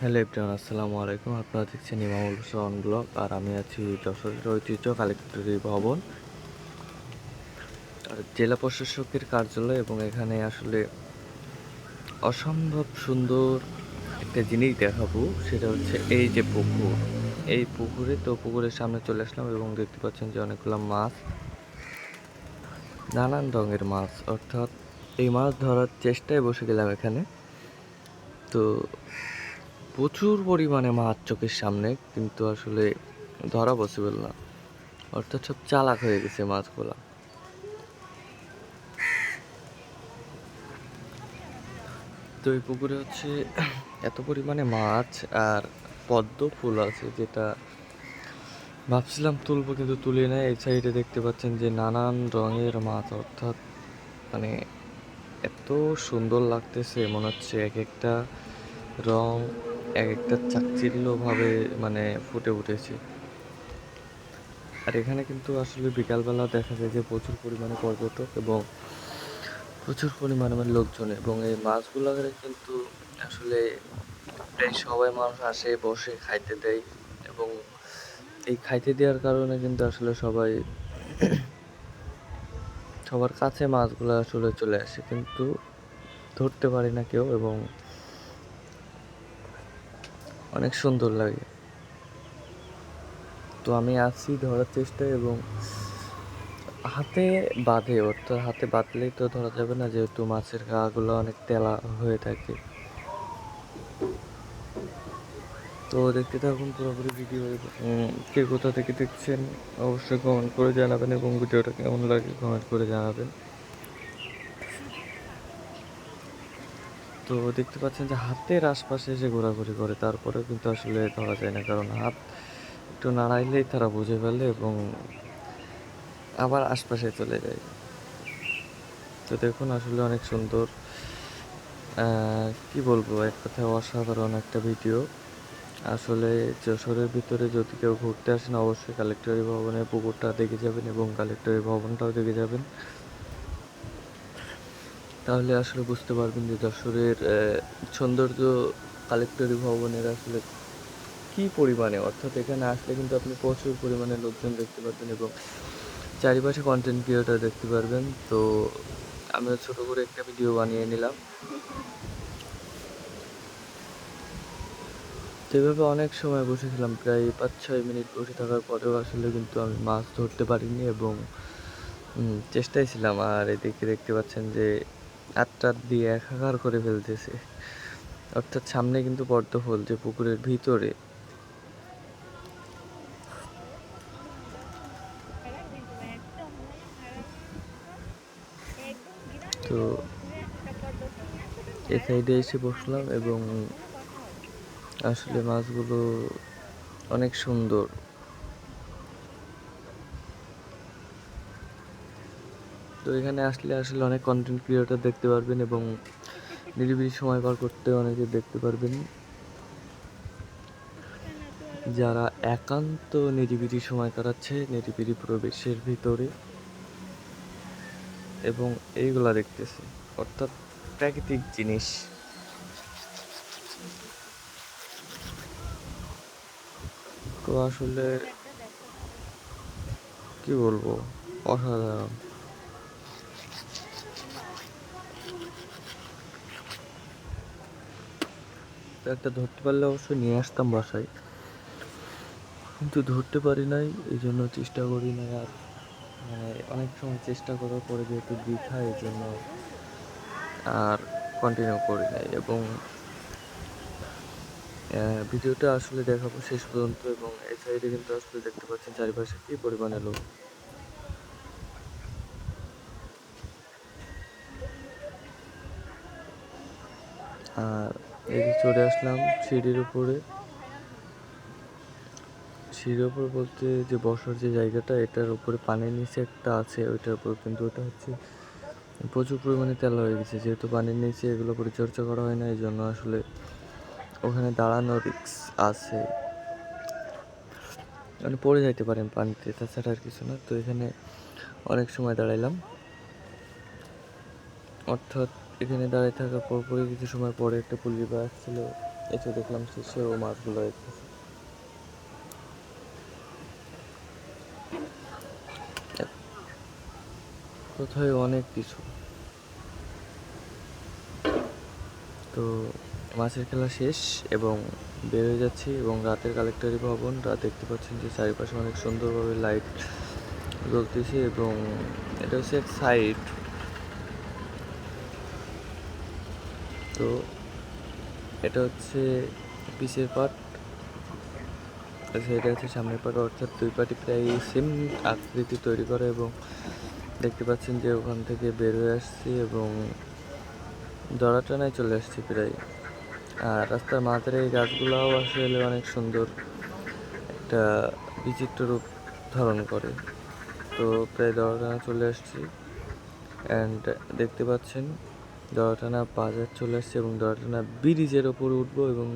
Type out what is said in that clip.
Hello everyone, আসসালামু আলাইকুম। আপনারা দেখছেন ইমামুল হোসেন ব্লগ, আর আমি আছি যশোরের ঐতিহ্য কালেক্টরি ভবন। আর জেলা প্রশাসকের কার্যালয়, এবং এখানে আসলে অসম্ভব সুন্দর একটা জিনিস দেখাবো, সেটা হচ্ছে এই যে পুকুর। এই পুকুরে, তো পুকুরের সামনে চলে আসলাম, এবং দেখতে পাচ্ছেন যে অনেকগুলো মাছ, নানান রঙের মাছ, অর্থাৎ এই মাছ ধরার চেষ্টায় বসে গেলাম এখানে। তো প্রচুর পরিমাণে মাছ চোখের সামনে, কিন্তু আসলে ধরা পসিবল না। অর্থাৎ সব চালাক হয়ে গেছে মাছগুলা। তো এই পুকুরে হচ্ছে এত পরিমাণে মাছ আর পদ্ম ফুল আছে যেটা ভাবছিলাম তুলবো কিন্তু তুলি না এই সাইডে দেখতে পাচ্ছেন যে নানান রঙের মাছ, অর্থাৎ মানে এত সুন্দর লাগতেছে। মনে হচ্ছে এক একটা রং এক একটা চাকচিল্যভাবে মানে ফুটে উঠেছে। আর এখানে কিন্তু আসলে বিকালবেলা দেখা যায় যে প্রচুর পরিমাণে পর্যটক এবং প্রচুর পরিমাণে মানে লোকজন এবং এই মাছগুলোকে কিন্তু আসলে প্রায় সবাই মানুষ আসে, বসে, খাইতে দেয় এবং এই খাইতে দেওয়ার কারণে কিন্তু আসলে সবাই সবার কাছে মাছগুলো আসলে চলে আসে। কিন্তু ধরতে পারি না কেউ এবং অনেক সুন্দর লাগে। তো আমি আছি ধরার চেষ্টা এবং হাতে বাঁধে, অর্থাৎ হাতে বাঁধলেই তো ধরা যাবে না, যেহেতু মাছের গাগুলো অনেক তেলা হয়ে থাকে। তো দেখতে থাকুন, পুরোপুরি ভিডিও কে কোথা থেকে দেখছেন, অবশ্যই কমেন্ট করে জানাবেন এবং ভিডিওটা কেমন লাগে কমেন্ট করে জানাবেন। তো দেখতে পাচ্ছেন যে হাতের আশপাশে এসে ঘোরাঘুরি করে, তারপরেও কিন্তু আসলে ধরা যায় না। কারণ হাত একটু নাড়াইলেই তারা বুঝে ফেলে এবং আবার আশপাশে চলে যায়। তো দেখুন আসলে অনেক সুন্দর কি বলব, এক কথায় অসাধারণ একটা ভিডিও। আসলে যশোরের ভিতরে যদি কেউ ঘুরতে আসেন, অবশ্যই কালেক্টরি ভবনের পুকুরটা দেখে যাবেন এবং কালেক্টরি ভবনটাও দেখে যাবেন। তাহলে আসলে বুঝতে পারবেন যে যশোরের সৌন্দর্য কালেক্টরি ভবনের আসলে কি পরিমাণে? অর্থাৎ এখানে আসলে কিন্তু আপনি প্রচুর পরিমাণে লোকজন দেখতে পারবেন এবং চারিপাশে কন্টেন্ট ক্রিয়েটার দেখতে পারবেন। তো আমিও ছোট করে একটা ভিডিও বানিয়ে নিলাম। তো এভাবে অনেক সময় বসেছিলাম প্রায় পাঁচ ছয় মিনিট বসে থাকার পরেও আসলে কিন্তু আমি মাছ ধরতে পারিনি এবং উম, চেষ্টায় ছিলাম। আর এদিকে দেখতে পাচ্ছেন যে আটটা দিয়ে একাকার করে ফেলতেছে। অর্থাৎ সামনে কিন্তু পদ্ম ফুল যে পুকুরের ভিতরে। তো এ সাইডে এসে বসলাম এবং আসলে মাছগুলো অনেক সুন্দর। তো এখানে আসলে আসলে অনেক কন্টেন্ট ক্রিয়েটর দেখতে পারবেন এবং নিরিবিলি সময় পার করতে অনেকে দেখতে পারবেন। যারা একান্ত নিরিবিলি সময় কাটাচ্ছে নিরিবিলি প্রবেশের ভিতরে এবং এইগুলা দেখতেছে, অর্থাৎ প্রাকৃতিক জিনিস। তো আসলে কি বলব? অসাধারণ। তো একটা ধরতে পারলে অবশ্যই নিয়ে আসতাম বাসায়। কিন্তু ধরতে পারি নাই এই জন্য চেষ্টা করি না আর মানে অনেক সময় চেষ্টা করার পরে যেহেতু দীঘা এই জন্য আর কন্টিনিউ করি নাই এবং ভিডিওটা আসলে দেখাবো শেষ পর্যন্ত এবং এই সাইডে কিন্তু আসলে দেখতে পাচ্ছেন চারিপাশে কি পরিমাণে লোক। আর এই চলে আসলাম সিঁড়ির উপরে। সিঁড়ির উপর বলতে যে বসার যে জায়গাটা, এটার উপরে পানির নিচে একটা আছে, ওইটার উপর কিন্তু ওটা হচ্ছে প্রচুর পরিমাণে তেল হয়ে গেছে। যেহেতু পানির নিচে এগুলো পরিচর্যা করা হয় না এই জন্য আসলে ওখানে দাঁড়ানোর রিক্স আছে। মানে পড়ে যাইতে পারেন পানিতে, তাছাড়া আর কিছু না। তো এখানে অনেক সময় দাঁড়াইলাম। অর্থাৎ এখানে দাঁড়িয়ে থাকার পরপরই কিছু সময় পরে একটা পুলিশ আসছিল। এসে দেখলাম যে সেও মাছগুলো দেখতেছে কোথায় অনেক কিছু। তো মাছের খেলা শেষ এবং বের হয়ে যাচ্ছি এবং রাতের কালেক্টরি ভবন রাত দেখতে পাচ্ছেন যে চারিপাশে অনেক সুন্দরভাবে লাইট জ্বলতেছে এবং এটা হচ্ছে এক সাইড। তো এটা হচ্ছে পিসের পার্ট। আচ্ছা এটা হচ্ছে সামনের পার্ট। অর্থাৎ দুই পার্টি প্রায় সেম আকৃতি তৈরি করে এবং দেখতে পাচ্ছেন যে ওখান থেকে বের হয়ে আসছি এবং দড়াটানায় চলে আসছি প্রায়। আর রাস্তার মাঝের এই গাছগুলোও আসলে অনেক সুন্দর একটা বিচিত্র রূপ ধারণ করে। তো প্রায় দড়াটানা চলে আসছি। অ্যান্ড দেখতে পাচ্ছেন দড়াটানা বাজার চলে আসছে এবং দড়াটানা ব্রিজের ওপর উঠবো এবং